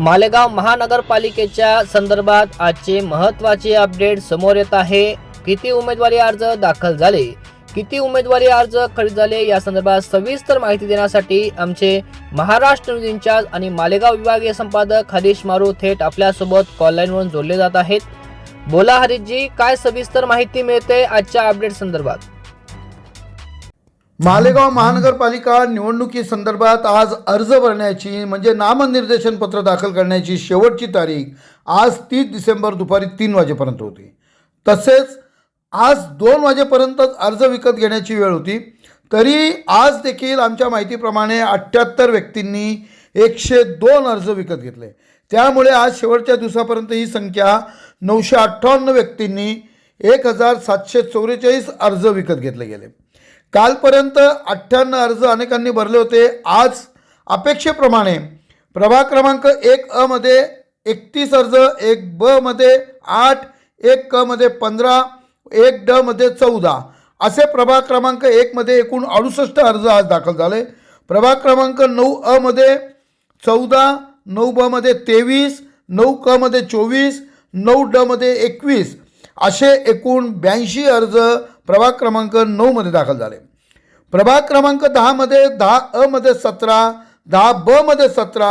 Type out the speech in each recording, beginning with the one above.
मालेगाव महानगरपालिकेच्या संदर्भात आजचे महत्त्वाचे अपडेट समोर येत आहे. किती उमेदवारी अर्ज दाखल झाले? किती उमेदवारी अर्ज खरेदी झाले? या संदर्भात सविस्तर माहिती देण्यासाठी आमचे महाराष्ट्र न्यूज इंचार्ज आणि मालेगाव विभागीय संपादक हरीश मारू थेट आपल्यासोबत कॉललाईनवरून जोडले जात आहेत. बोला हरीशजी काय सविस्तर माहिती मिळते आजच्या अपडेट संदर्भात? मालेगाव महानगरपालिका निवडणुकीसंदर्भात आज अर्ज भरण्याची म्हणजे नामनिर्देशन पत्र दाखल करण्याची शेवटची तारीख आज तीस डिसेंबर दुपारी तीन वाजेपर्यंत होती. तसेच आज दोन वाजेपर्यंतच अर्ज विकत घेण्याची वेळ होती. तरी आज देखील आमच्या माहितीप्रमाणे अठ्ठ्याहत्तर व्यक्तींनी एकशे दोन अर्ज विकत घेतले. त्यामुळे आज शेवटच्या दिवसापर्यंत ही संख्या नऊशे अठ्ठावन्न व्यक्तींनी एक हजार सातशे चौवेचाळीस अर्ज विकत घेतले गेले. कालपर्यंत अठ्ठ्याण्णव अर्ज अनेकांनी भरले होते. आज अपेक्षेप्रमाणे प्रभाग क्रमांक एक अ मध्ये एकतीस अर्ज एक ब मध्ये आठ एक क मध्ये पंधरा एक ड मध्ये चौदा असे प्रभाग क्रमांक एकमध्ये एकूण अडुसष्ट अर्ज आज दाखल झाले. प्रभाग क्रमांक नऊ अ मध्ये चौदा नऊ ब मध्ये तेवीस नऊ क मध्ये चोवीस नऊ ड मध्ये एकवीस असे एकूण ब्याऐंशी अर्ज प्रभाग क्रमांक नऊमध्ये दाखल झाले. प्रभाग क्रमांक दहामध्ये दहा अ मध्ये सतरा दहा ब मध्ये सतरा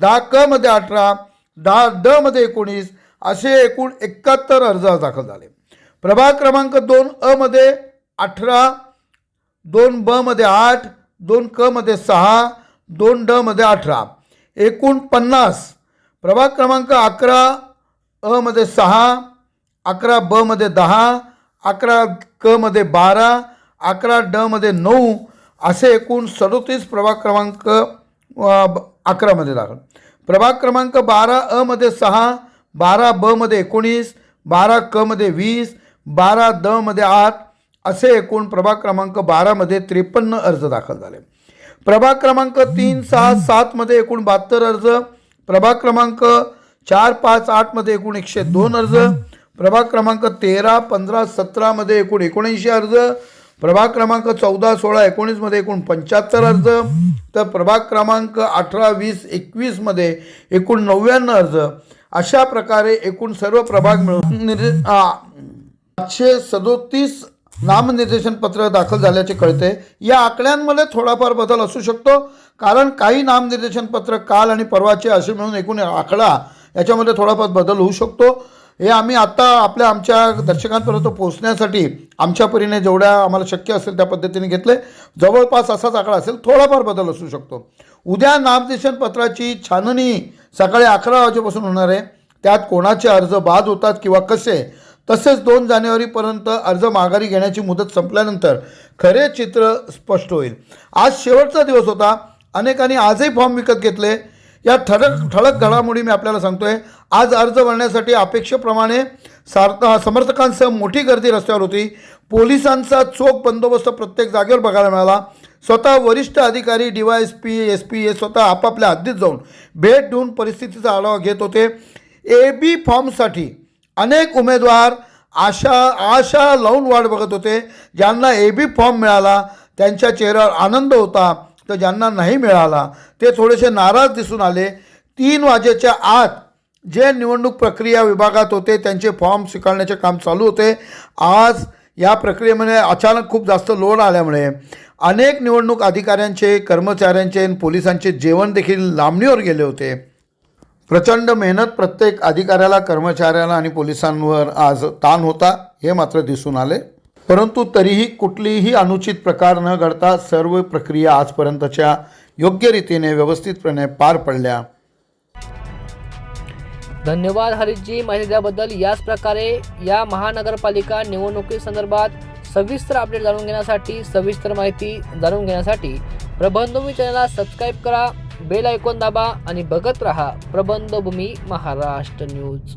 दहा क मध्ये अठरा दहा ड मध्ये एकोणीस असे एकूण एकाहत्तर अर्ज दाखल झाले. प्रभाग क्रमांक दोन अ मध्ये अठरा दोन ब मध्ये आठ दोन क मध्ये सहा दोन ड मध्ये अठरा. एकूण पन्नास. प्रभाग क्रमांक अकरा अ मध्ये सहा अकरा ब मध्ये दहा अकरा क मध्ये बारा अकरा ड मध्ये नऊ असे एकूण सदोतीस प्रभाग क्रमांक अकरामध्ये दाखल प्रभाग क्रमांक बारा अ मध्ये सहा बारा ब मध्ये एकोणीस बारा क मध्ये वीस बारा द मध्ये आठ असे एकूण प्रभाग क्रमांक बारामध्ये त्रेपन्न अर्ज दाखल झाले. प्रभाग क्रमांक तीन सहा सातमध्ये एकूण बहात्तर अर्ज प्रभाग क्रमांक चार पाच आठमध्ये एकूण एकशे दोन अर्ज प्रभाग क्रमांक तेरा पंधरा सतरामध्ये एकूण एकोणऐंशी अर्ज प्रभाग क्रमांक चौदा सोळा एकोणीसमध्ये एकूण पंच्याहत्तर अर्ज तर प्रभाग क्रमांक अठरा वीस एकवीसमध्ये एकूण नव्याण्णव अर्ज. अशा प्रकारे एकूण सर्व प्रभाग मिळून निर्- पाचशे सदोतीस नामनिर्देशन पत्र दाखल झाल्याचे कळते. या आकड्यांमध्ये थोडाफार बदल असू शकतो कारण काही नामनिर्देशन पत्र काल आणि परवाचे असे मिळून एकूण आकडा याच्यामध्ये थोडाफार बदल होऊ शकतो. हे आम्ही आत्ता आपल्या आमच्या दर्शकांपर्यंत पोहोचण्यासाठी आमच्या परीने जेवढ्या आम्हाला शक्य असेल त्या पद्धतीने घेतले. जवळपास असाच आकडा असेल थोडाफार बदल असू शकतो. उद्या नामनिर्देशन पत्राची छाननी सकाळी अकरा वाजेपासून होणार आहे. त्यात कोणाचे अर्ज बाद होतात किंवा कसे तसेच दोन जानेवारीपर्यंत अर्ज माघारी घेण्याची मुदत संपल्यानंतर खरे चित्र स्पष्ट होईल. आज शेवटचा दिवस होता. अनेकांनी आजही फॉर्म विकत घेतले. या ठळक ठळक घडामोडी मी आपल्याला सांगतोय. आज अर्ज भरण्यासाठी अपेक्षेप्रमाणे सार्थ समर्थकांसह मोठी गर्दी रस्त्यावर होती. पोलिसांचा चोख बंदोबस्त प्रत्येक जागेवर बघायला मिळाला. स्वतः वरिष्ठ अधिकारी D Y S P S P हे स्वतः आपापल्या हद्दीत जाऊन भेट देऊन परिस्थितीचा आढावा घेत होते. ए बी फॉर्मसाठी अनेक उमेदवार आशा आशा लावून वाट बघत होते. ज्यांना ए बी फॉर्म मिळाला त्यांच्या चेहऱ्यावर आनंद होता. तर ज्यांना नाही मिळाला ते थोडेसे नाराज दिसून आले. तीन वाजेच्या आत जे निवडणूक प्रक्रिया विभागात होते त्यांचे फॉर्म स्वीकारण्याचे काम चालू होते. आज या प्रक्रियेमध्ये अचानक खूप जास्त लोड आल्यामुळे अनेक निवडणूक अधिकाऱ्यांचे कर्मचाऱ्यांचे आणि पोलिसांचे जेवण देखील लांबणीवर गेले होते. प्रचंड मेहनत प्रत्येक अधिकाऱ्याला कर्मचाऱ्याला आणि पोलिसांवर आज ताण होता हे मात्र दिसून आले. परंतु तरीही कुठलीही अनुचित प्रकार न घडता सर्व प्रक्रिया आजपर्यंतच्या योग्य रीतीने व्यवस्थितपणे पार पडल्या. धन्यवाद हरीशजी माहिती दिल्याबद्दल. याच प्रकारे या महानगरपालिका निवडणुकीसंदर्भात सविस्तर अपडेट जाणून घेण्यासाठी सविस्तर माहिती जाणून घेण्यासाठी प्रबंधभूमी चॅनलला सबस्क्राईब करा बेल ऐकून दाबा आणि बघत रहा प्रबंधभूमी महाराष्ट्र न्यूज